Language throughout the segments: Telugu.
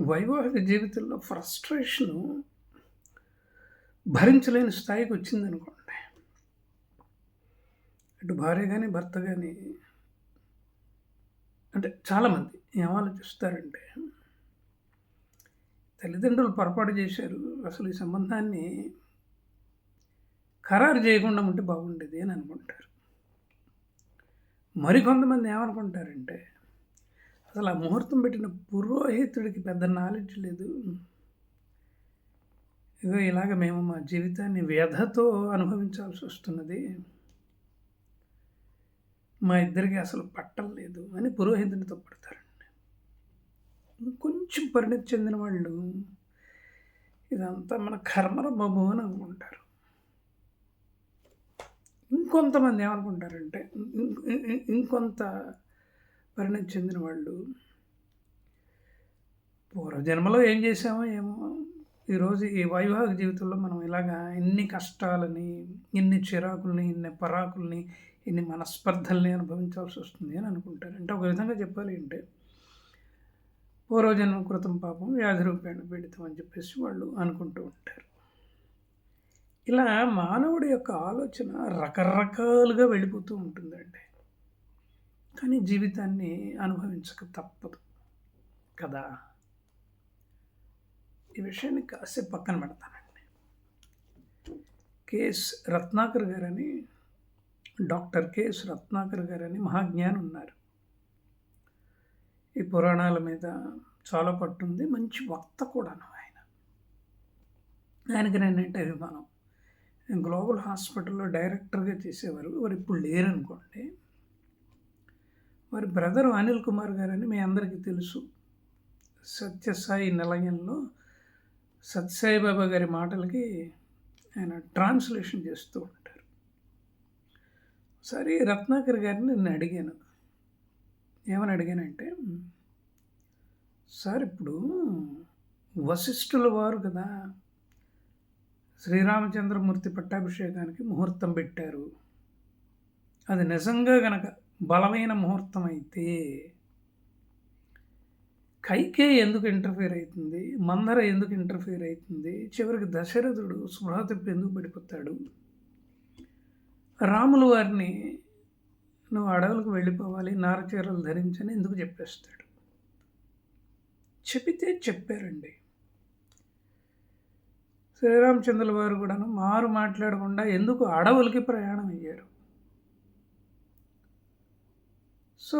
వైవాహిక జీవితంలో ఫ్రస్ట్రేషను భరించలేని స్థాయికి వచ్చిందనుకోండి. అటు భార్య కానీ భర్త కానీ అంటే చాలామంది ఏం చూస్తారంటే తల్లిదండ్రులు పొరపాటు చేశారు అసలు ఈ సంబంధాన్ని ఖరారు చేయకుండా ఉంటే బాగుండేది అని అనుకుంటారు. మరికొంతమంది ఏమనుకుంటారంటే అసలు ఆ ముహూర్తం పెట్టిన పురోహితుడికి పెద్ద నాలెడ్జ్ లేదు. ఇగో ఇలాగ మేము మా జీవితాన్ని వ్యధతో అనుభవించాల్సి వస్తున్నది. మా ఇద్దరికి అసలు పట్టలేదు అని పురోహితునితో పడతారండి కొంచెం పరిణతి చెందిన వాళ్ళు ఇదంతా మన కర్మల బాబు అని అనుకుంటారు. ఇంకొంతమంది ఏమనుకుంటారంటే ఇంకొంత పరిణతి చెందిన వాళ్ళు. పూర్వజన్మలో ఏం చేసామో ఏమో. ఈరోజు ఈ వైవాహిక జీవితంలో మనం ఇలాగా ఇన్ని కష్టాలని ఇన్ని చిరాకుల్ని ఇన్ని పరాకుల్ని ఇన్ని మనస్పర్ధల్ని అనుభవించాల్సి వస్తుంది అని అనుకుంటారు. అంటే ఒక విధంగా చెప్పాలి అంటే పూర్వజన్మ కృతం పాపం వ్యాధి రూపేణ పీడితం అని చెప్పేసి వాళ్ళు అనుకుంటూ ఉంటారు. ఇలా మానవుడి యొక్క ఆలోచన రకరకాలుగా వెళ్ళిపోతూ ఉంటుందండి. కానీ జీవితాన్ని అనుభవించక తప్పదు కదా. ఈ విషయాన్ని కాసేపు పక్కన పెడతానండి. కేఎస్ రత్నాకర్ గారని డాక్టర్ కేఎస్ రత్నాకర్ గారని మహాజ్ఞాని ఉన్నారు ఈ పురాణాల మీద చాలా పట్టుంది మంచి వక్త కూడాను ఆయన. ఆయనకి నేనంటే అభిమానం. గ్లోబల్ హాస్పిటల్లో డైరెక్టర్గా చేసేవారు. వారు ఇప్పుడు లేరనుకోండి వారి బ్రదర్ అనిల్ కుమార్ గారని మీ అందరికీ తెలుసు. సత్యసాయి నిలయంలో సత్యసాయి బాబా గారి మాటలకి ఆయన ట్రాన్స్లేషన్ చేస్తూ ఉంటారు. సరే రత్నాకర్ గారిని నేను అడిగాను. ఏమని అడిగానంటే సార్ ఇప్పుడు వశిష్ఠుల వారు కదా శ్రీరామచంద్రమూర్తి పట్టాభిషేకానికి ముహూర్తం పెట్టారు. అది నిజంగా గనక బలమైన ముహూర్తం అయితే కైకే ఎందుకు ఇంటర్ఫియర్ అవుతుంది? మందర ఎందుకు ఇంటర్ఫియర్ అవుతుంది? చివరికి దశరథుడు స్పృహ తప్పి ఎందుకు పడిపోతాడు? రాములు వారిని నువ్వు అడవులకు వెళ్ళిపోవాలి నారచీరలు ధరించని ఎందుకు చెప్పేస్తాడు? చెబితే చెప్పారండి. శ్రీరామచంద్రుల వారు కూడాను మారు మాట్లాడకుండా ఎందుకు అడవులకి ప్రయాణం అయ్యారు? సో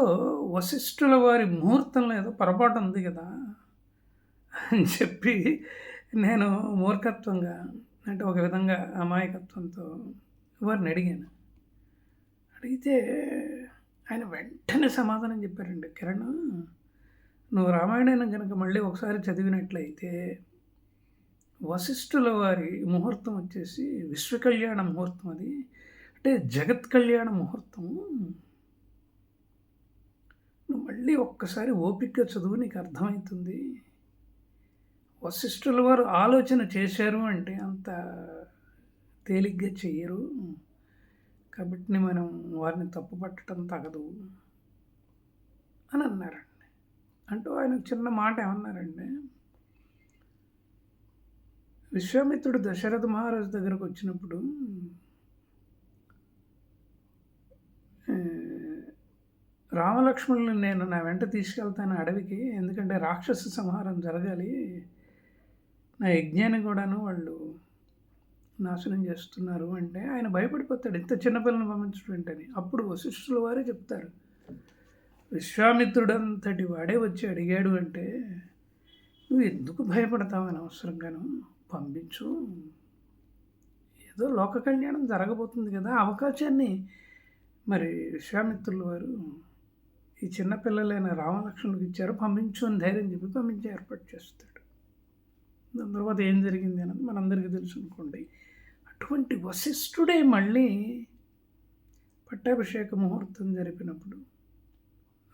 వశిష్ఠుల వారి ముహూర్తంలో ఏదో పొరపాటు ఉంది కదా అని చెప్పి నేను మూర్ఖత్వంగా అంటే ఒక విధంగా అమాయకత్వంతో వారిని అడిగాను. అడిగితే ఆయన వెంటనే సమాధానం చెప్పారండి. కిరణ్ నువ్వు రామాయణాన్ని కనుక మళ్ళీ ఒకసారి చదివినట్లయితే వశిష్ఠుల వారి ముహూర్తం వచ్చేసి విశ్వకళ్యాణ ముహూర్తం అది. అంటే జగత్ కళ్యాణ ముహూర్తము. నువ్వు మళ్ళీ ఒక్కసారి ఓపికగా చదువు నీకు అర్థమవుతుంది. వశిష్ఠుల వారు ఆలోచన చేశారు అంటే అంత తేలిగ్గా చెయ్యరు. కాబట్టి మనం వారిని తప్పు పట్టడం తగదు అని అన్నారండి. అంటూ ఆయన చిన్న మాట ఏమన్నారండి విశ్వామిత్రుడు దశరథ మహారాజు దగ్గరకు వచ్చినప్పుడు ఆ, రామలక్ష్మణుని నేను నా వెంట తీసుకెళ్తాను అడవికి ఎందుకంటే రాక్షస సంహారం జరగాలి. నా యజ్ఞాన్ని కూడాను వాళ్ళు నాశనం చేస్తున్నారు అంటే ఆయన భయపడిపోతాడు. ఇంత చిన్నపిల్లని పంపించడం ఏంటని. అప్పుడు వశిష్ఠుల వారే చెప్తారు. విశ్వామిత్రుడంతటి వాడే వచ్చి అడిగాడు అంటే నువ్వు ఎందుకు భయపడతావు అనవసరంగాను? పంపించు. ఏదో లోక కళ్యాణం జరగబోతుంది కదా అవకాశాన్ని. మరి విశ్వామిత్రుల వారు ఈ చిన్నపిల్లలైన రామలక్ష్మణులకు ఇచ్చారు పంపించు అని ధైర్యం చెప్పి పంపించి ఏర్పాటు చేస్తాడు. దాని తర్వాత ఏం జరిగింది అన్నది మనందరికీ తెలుసు అనుకోండి. అటువంటి వశిష్ఠుడే మళ్ళీ పట్టాభిషేక ముహూర్తం జరిపినప్పుడు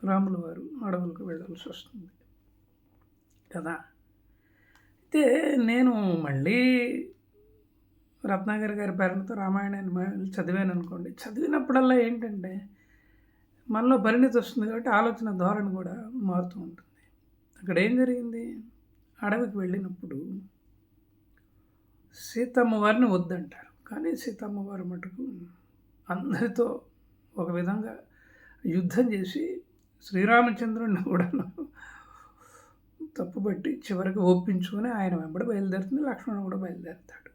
రాముల వారు అడవులకు వెళ్ళాల్సి వస్తుంది. కదా? అయితే నేను మళ్ళీ రత్నాకర్ గారి పేరుతో రామాయణాన్ని చదివాను అనుకోండి. చదివినప్పుడల్లా ఏంటంటే మనలో పరిణితి వస్తుంది కాబట్టి ఆలోచన ధోరణి కూడా మారుతూ ఉంటుంది. అక్కడ ఏం జరిగింది? అడవికి వెళ్ళినప్పుడు సీతమ్మ వారిని వద్దంటారు. కానీ సీతమ్మ వారు మటుకు అందరితో ఒక విధంగా యుద్ధం చేసి శ్రీరామచంద్రుడిని కూడా తప్పుబట్టి చివరికి ఒప్పించుకొని ఆయన వెంబడి బయలుదేరుతుంది. లక్ష్మణుడు కూడా బయలుదేరుతాడు.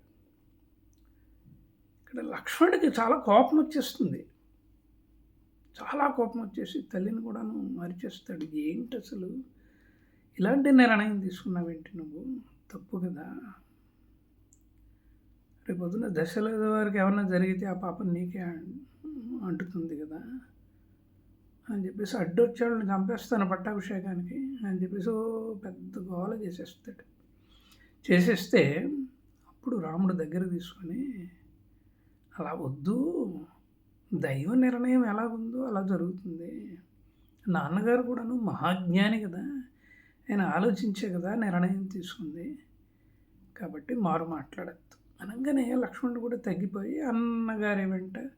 ఇక్కడ లక్ష్మణుడికి చాలా కోపం వచ్చేస్తుంది. చాలా కోపం వచ్చేసి తల్లిని కూడాను మరిచేస్తాడు. ఏంటి అసలు? ఇలాంటి నిర్ణయం తీసుకున్నావేంటి నువ్వు? తప్పు కదా. రేపు పొద్దున దశలో వారికి ఏమన్నా జరిగితే ఆ పాపం నీకే అంటుతుంది కదా. అని చెప్పేసి అడ్డొచ్చాడు చంపేస్తాను పట్టాభిషేకానికి అని చెప్పేసి పెద్ద గోల చేసేస్తాడు. చేసేస్తే అప్పుడు రాముడు దగ్గర తీసుకొని అలా వద్దు దైవ నిర్ణయం ఎలా ఉందో అలా జరుగుతుంది. నాన్నగారు కూడాను మహాజ్ఞాని కదా. ఆయన ఆలోచించే కదా నిర్ణయం తీసుకుంది. కాబట్టి మారు మాట్లాడద్దు. అనగానే లక్ష్మణుడు కూడా తగ్గిపోయి అన్నగారి వెంట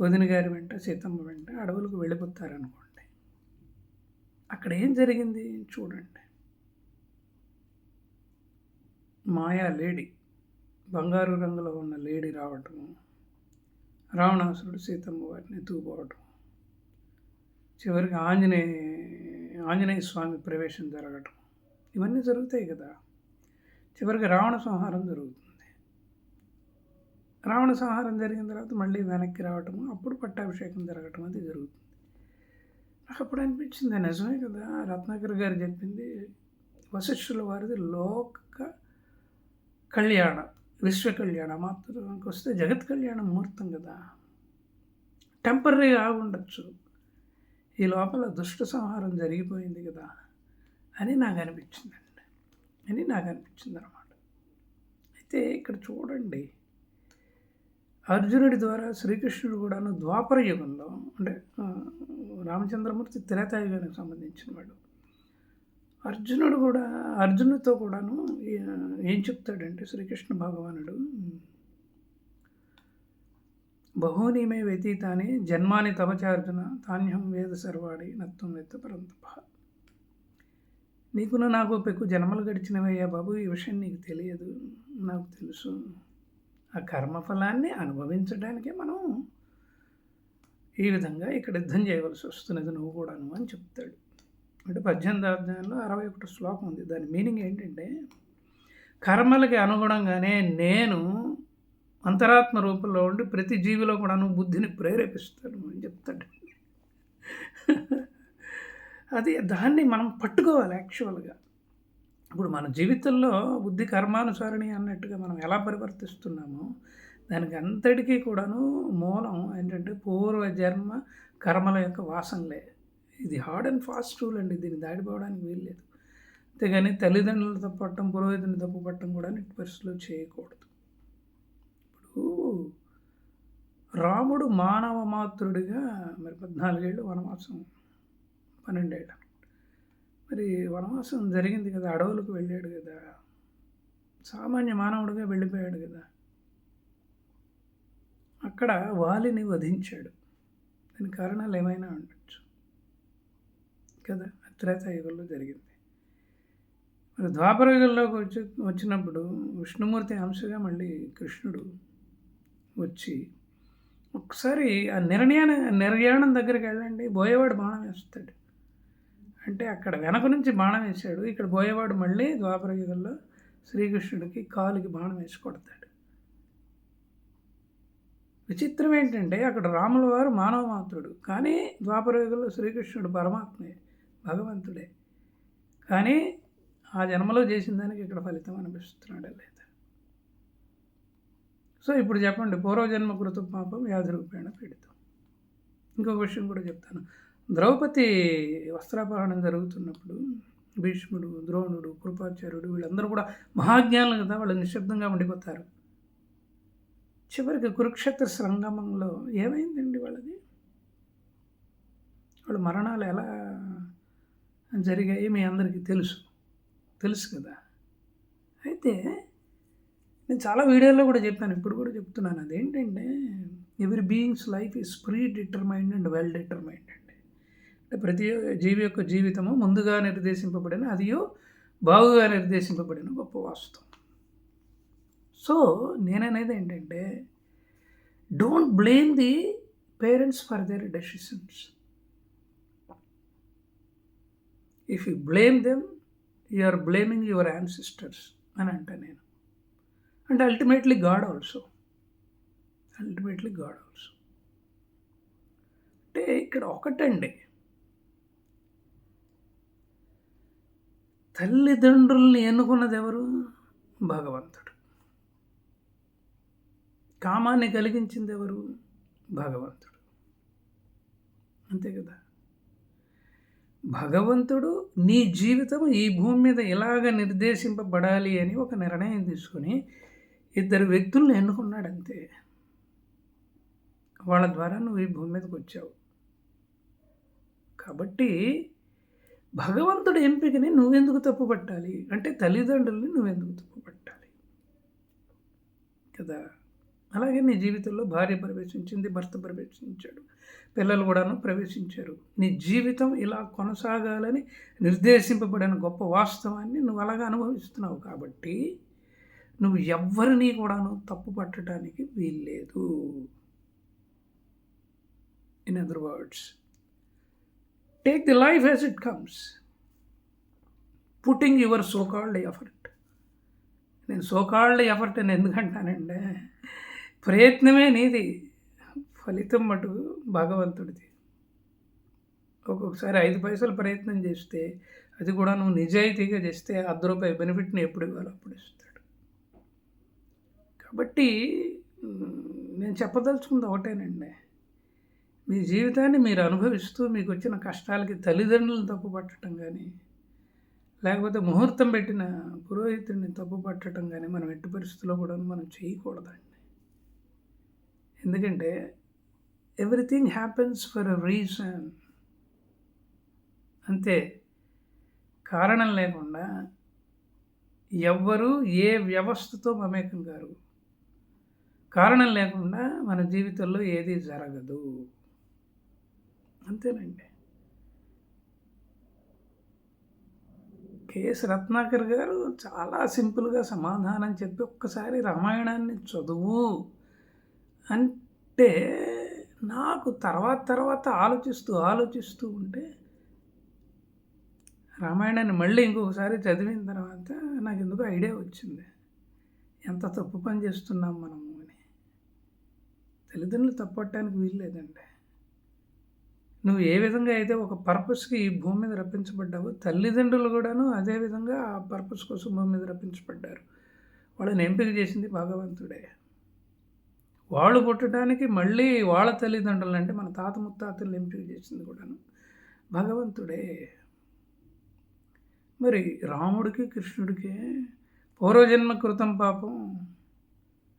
వదిన గారి వెంట సీతమ్మ వెంట అడవులకు వెళ్ళిపోతారనుకోండి. అక్కడ ఏం జరిగింది చూడండి. మాయా లేడీ బంగారు రంగులో ఉన్న లేడీ రావటము రావణాసురుడు సీతమ్మ వారిని ఎత్తుకుపోవటం చివరికి ఆంజనేయ ఆంజనేయ స్వామి ప్రవేశం జరగటం. ఇవన్నీ జరుగుతాయి కదా. చివరికి రావణ సంహారం జరుగుతుంది. రావణ సంహారం జరిగిన తర్వాత మళ్ళీ వెనక్కి రావటము అప్పుడు పట్టాభిషేకం జరగటం అది జరుగుతుంది. నాకు అప్పుడు అనిపించింది నిజమే కదా. రత్నాకర్ గారు చెప్పింది వశిష్ఠుల వారిది లోక కళ్యాణ. విశ్వ కళ్యాణ మాత్రానికి వస్తే జగత్ కళ్యాణ ముహూర్తం కదా. టెంపరీగా ఉండొచ్చు. ఈ లోపల దుష్ట సంహారం జరిగిపోయింది కదా అని నాకు అనిపించిందండి. అని నాకు అనిపించింది అనమాట అయితే ఇక్కడ చూడండి. అర్జునుడి ద్వారా శ్రీకృష్ణుడు కూడాను ద్వాపర యుగంలో అంటే రామచంద్రమూర్తి త్రేతాయుగానికి సంబంధించిన వాడు అర్జునుడు కూడా అర్జునుడితో కూడాను ఏం చెప్తాడంటే శ్రీకృష్ణ భగవానుడు బహూని మే వ్యతీతాని జన్మాని తపచార్జున తాన్యం వేద సర్వాడి నత్వం వెత్త పరంతప. నీకున నాకు పెక్కు జన్మలు గడిచినవయ్యా బాబు ఈ విషయం నీకు తెలియదు నాకు తెలుసు. ఆ కర్మఫలాన్ని అనుభవించడానికే మనం ఈ విధంగా ఇక్కడ యుద్ధం చేయవలసి వస్తున్నది నువ్వు కూడాను అని చెప్తాడు. అంటే పద్దెనిమిది అధ్యాయంలో అరవై ఒకటి శ్లోకం ఉంది. దాని మీనింగ్ ఏంటంటే కర్మలకి అనుగుణంగానే నేను అంతరాత్మ రూపంలో ఉండి ప్రతి జీవిలో కూడాను బుద్ధిని ప్రేరేపిస్తాను అని చెప్తాడు. అది దాన్ని మనం పట్టుకోవాలి యాక్చువల్గా ఇప్పుడు మన జీవితంలో బుద్ధి కర్మానుసారిణి అన్నట్టుగా మనం ఎలా పరివర్తిస్తున్నామో దానికి అంతటికీ కూడాను మూలం ఏంటంటే పూర్వ జన్మ కర్మల యొక్క వాసనలే. ఇది హార్డ్ అండ్ ఫాస్ట్ రూల్ అండి దీన్ని దాడిపోవడానికి వీల్లేదు. అంతేగాని తల్లిదండ్రులు తప్పట్టం పురోహితుని తప్పు పట్టడం కూడా నెట్ పరిస్థితిలో చేయకూడదు. ఇప్పుడు రాముడు మానవ మాతృడిగా మరి పద్నాలుగేళ్ళు వనవాసం పన్నెండేళ్ళు. మరి వనవాసం జరిగింది కదా అడవులకు వెళ్ళాడు కదా సామాన్య మానవుడిగా వెళ్ళిపోయాడు కదా. అక్కడ వాలిని వధించాడు. దాని కారణాలు ఏమైనా ఉండొచ్చు కదా త్రేతాయుగంలో జరిగింది. మరి ద్వాపర యుగంలోకి వచ్చి వచ్చినప్పుడు విష్ణుమూర్తి అంశగా మళ్ళీ కృష్ణుడు వచ్చి ఒకసారి ఆ నిర్ణయాన నిర్యాణం దగ్గరికి వెళ్ళండి బోయేవాడు బాణం వేస్తాడు. అంటే అక్కడ వెనక నుంచి బాణం వేశాడు ఇక్కడ బోయవాడు మళ్ళీ ద్వాపర యుగంలో శ్రీకృష్ణుడికి కాలుకి బాణం వేసి కొడతాడు. విచిత్రం ఏంటంటే అక్కడ రాముల వారు మానవ మాత్రుడు కానీ ద్వాపర యుగంలో శ్రీకృష్ణుడు పరమాత్మే. భగవంతుడే. కానీ ఆ జన్మలో చేసిన దానికి ఇక్కడ ఫలితం అనిపిస్తున్నాడు లేదా సో ఇప్పుడు చెప్పండి పూర్వజన్మ కృత పాపం వ్యాధి రూపేణ పీడితం. ఇంకొక విషయం కూడా చెప్తాను. ద్రౌపది వస్త్రాపహరణం జరుగుతున్నప్పుడు భీష్ముడు ద్రోణుడు కృపాచార్యుడు వీళ్ళందరూ కూడా మహాజ్ఞానులు కదా వాళ్ళు నిశ్శబ్దంగా ఉండిపోతారు. చివరికి కురుక్షేత్ర సంగమంలో ఏమైందండి వాళ్ళది? వాళ్ళ మరణాలు ఎలా జరిగాయి మీ అందరికీ తెలుసు. తెలుసు కదా? అయితే నేను చాలా వీడియోలో కూడా చెప్పాను ఇప్పుడు కూడా చెప్తున్నాను. అదేంటంటే every beings life is predetermined and. Well determined అంటే ప్రతి జీవి యొక్క జీవితము ముందుగా నిర్దేశింపబడిన అదియో బాగుగా నిర్దేశింపబడిన గొప్ప వాస్తవం. సో నేననేది ఏంటంటే don't blame the parents for their decisions if you blame them you are blaming your ancestors అని అంట నేను. And ultimately God also ultimately God also అంటే ఇక్కడ ఒకటండి. తల్లిదండ్రుల్ని ఎన్నుకున్నది ఎవరు? భగవంతుడు. కామాన్ని కలిగించింది ఎవరు? భగవంతుడు. అంతే కదా? భగవంతుడు నీ జీవితం ఈ భూమి మీద ఇలాగ నిర్దేశింపబడాలి అని ఒక నిర్ణయం తీసుకుని ఇద్దరు వ్యక్తులను ఎన్నుకున్నాడు అంతే వాళ్ళ ద్వారా నువ్వు ఈ భూమి మీదకి వచ్చావు. కాబట్టి భగవంతుడు ఎంపికని నువ్వెందుకు తప్పుపట్టాలి? అంటే తల్లిదండ్రుల్ని నువ్వెందుకు తప్పుపట్టాలి? కదా? అలాగే నీ జీవితంలో భార్య ప్రవేశించింది భర్త ప్రవేశించాడు పిల్లలు కూడాను ప్రవేశించారు. నీ జీవితం ఇలా కొనసాగాలని నిర్దేశింపబడిన గొప్ప వాస్తవాన్ని నువ్వు అలాగా అనుభవిస్తున్నావు కాబట్టి నువ్వు ఎవ్వరినీ కూడాను తప్పు పట్టడానికి వీల్లేదు. In other words take the life as it comes putting your so called effort నేను సోకాల్డ్ ఎఫర్ట్ అని ఎందుకంటానండి ప్రయత్నమే నీది ఫలితం మటు భగవంతుడిది. ఒక్కొక్కసారి ఐదు పైసలు ప్రయత్నం చేస్తే అది కూడా నువ్వు నిజాయితీగా చేస్తే అర్ధ రూపాయి బెనిఫిట్ని ఎప్పుడు ఇవ్వాలో అప్పుడు ఇస్తాడు. కాబట్టి నేను చెప్పదలుచుకుంది ఒకటేనండి. మీ జీవితాన్ని మీరు అనుభవిస్తూ మీకు వచ్చిన కష్టాలకి తల్లిదండ్రులను తప్పుపట్టడం కానీ లేకపోతే ముహూర్తం పెట్టిన పురోహితుడిని తప్పుపట్టడం కానీ మనం ఎట్టి పరిస్థితుల్లో కూడా మనం చేయకూడదండి. ఎందుకంటే everything happens for a reason. అంతే. కారణం లేకుండా ఎవ్వరూ ఏ వ్యవస్థతో మమేకం గారు కారణం లేకుండా మన జీవితంలో ఏది జరగదు. అంతేనండి. కేఎస్ రత్నాకర్ గారు చాలా సింపుల్గా సమాధానం చెప్పి ఒక్కసారి రామాయణాన్ని చదువు. అంటే నాకు తర్వాత తర్వాత ఆలోచిస్తూ ఆలోచిస్తూ ఉంటే రామాయణాన్ని మళ్ళీ ఇంకొకసారి చదివిన తర్వాత నాకు ఎందుకు ఐడియా వచ్చింది. ఎంత తప్పు పని చేస్తున్నాం మనము అని. తల్లిదండ్రులు తప్పట్టడానికి వీల్లేదండి నువ్వు ఏ విధంగా అయితే ఒక పర్పస్కి ఈ భూమి మీద రప్పించబడ్డావో తల్లిదండ్రులు కూడాను అదే విధంగా ఆ పర్పస్ కోసం భూమి మీద రప్పించబడ్డారు. వాళ్ళని ఎంపిక చేసింది భగవంతుడే. వాళ్ళు పుట్టడానికి మళ్ళీ వాళ్ళ తల్లిదండ్రులు అంటే మన తాత ముత్తాతలు ఎంపిక చేసింది కూడాను? భగవంతుడే. మరి రాముడికి కృష్ణుడికి పూర్వజన్మ కృతం పాపం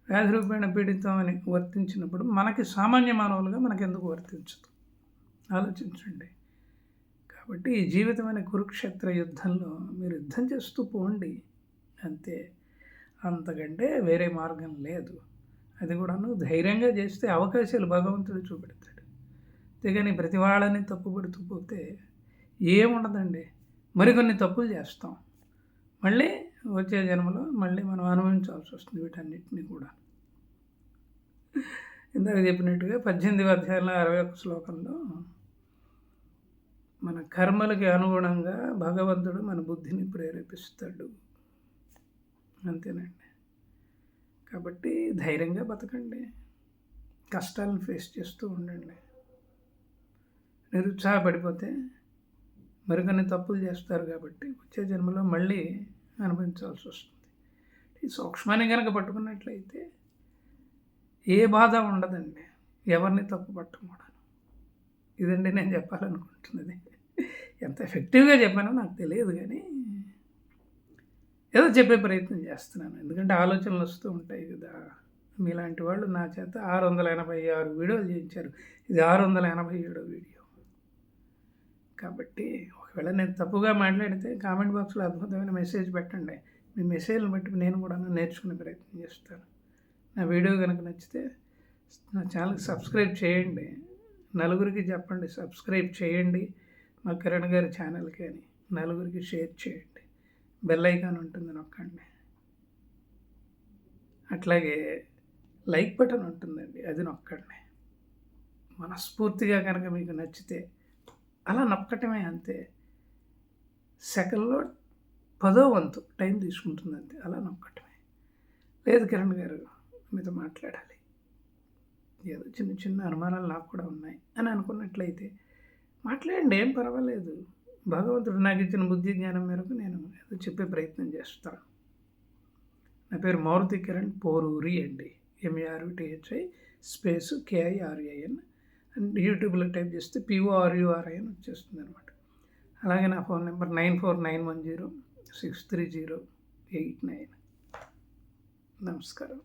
వ్యాధి రూపేణ పీడితం అని వర్తించినప్పుడు మనకి సామాన్య మానవులుగా మనకెందుకు వర్తించదు? ఆలోచించండి. కాబట్టి ఈ జీవితం అనే కురుక్షేత్ర యుద్ధంలో మీరు యుద్ధం చేస్తూ పోండి. అంతే. అంతకంటే వేరే మార్గం లేదు. అది కూడాను ధైర్యంగా చేస్తే అవకాశాలు భగవంతుడు చూపెడతాడు. అంతేగాని ప్రతి వాళ్ళని తప్పుపడుతూ పోతే ఏముండదండి? మరికొన్ని తప్పులు చేస్తాం. మళ్ళీ వచ్చే జన్మలో మళ్ళీ మనం అనుభవించాల్సి వస్తుంది వీటన్నిటిని కూడా. ఇందాక చెప్పినట్టుగా పద్దెనిమిది అధ్యాయంలో అరవై ఒక్క శ్లోకంలో మన కర్మలకి అనుగుణంగా భగవంతుడు మన బుద్ధిని ప్రేరేపిస్తాడు. అంతేనండి. కాబట్టి ధైర్యంగా బతకండి. కష్టాలను ఫేస్ చేస్తూ ఉండండి. నిరుత్సాహపడిపోతే మరికొన్ని తప్పులు చేస్తారు కాబట్టి వచ్చే జన్మలో మళ్ళీ అనుభవించాల్సి వస్తుంది. ఈ సూక్ష్మాన్ని కనుక పట్టుకున్నట్లయితే ఏ బాధ ఉండదండి. ఎవరిని తప్పు పట్టకూడదు ఇదండి నేను చెప్పాలనుకుంటున్నది. ఎంత ఎఫెక్టివ్గా చెప్పానో నాకు తెలియదు కానీ ఏదో చెప్పే ప్రయత్నం చేస్తున్నాను. ఎందుకంటే ఆలోచనలు వస్తూ ఉంటాయి కదా. మీలాంటి వాళ్ళు నా చేత ఆరు వందల ఎనభై ఆరు వీడియోలు చేయించారు. ఇది ఆరు వందల ఎనభై ఏడో వీడియో. కాబట్టి ఒకవేళ నేను తప్పుగా మాట్లాడితే కామెంట్ బాక్స్లో అద్భుతమైన మెసేజ్ పెట్టండి. మీ మెసేజ్ని బట్టి నేను కూడా నేర్చుకునే ప్రయత్నం చేస్తాను. నా వీడియో కనుక నచ్చితే నా ఛానల్కి సబ్స్క్రైబ్ చేయండి. నలుగురికి చెప్పండి సబ్స్క్రైబ్ చేయండి. మా కిరణ్ గారి ఛానల్కి అని నలుగురికి షేర్ చేయండి. బెల్ ఐకాన్ ఉంటుంది నొక్కండి. అట్లాగే లైక్ బటన్ ఉంటుందండి అది నొక్కండి. మనస్ఫూర్తిగా కనుక మీకు నచ్చితే అలా నొక్కటమే అంతే. సెకండ్లో పదో వంతు టైం తీసుకుంటుంది అంతే అలా నొక్కటమే. లేదు కిరణ్ గారు మీతో మాట్లాడాలి. ఏదో చిన్న చిన్న అనుమానాలు నాకు కూడా ఉన్నాయి అని అనుకున్నట్లయితే మాట్లాడండి ఏం పర్వాలేదు. భగవంతుడు నాకు ఇచ్చిన బుద్ధి జ్ఞానం మేరకు నేను ఏదో చెప్పే ప్రయత్నం చేస్తాను నా పేరు మారుతి కిరణ్ పోరూరి అండి ఎంఏఆర్యుటిహెచ్ఐ స్పేస్ కేఐఆర్ఏఎన్ అండ్ యూట్యూబ్లో టైప్ చేస్తే పిఓఆర్యుఆర్ఐఎన్ వచ్చేస్తుంది అనమాట అలాగే నా phone number nine four nine one zero six three zero eight nine. నమస్కారం.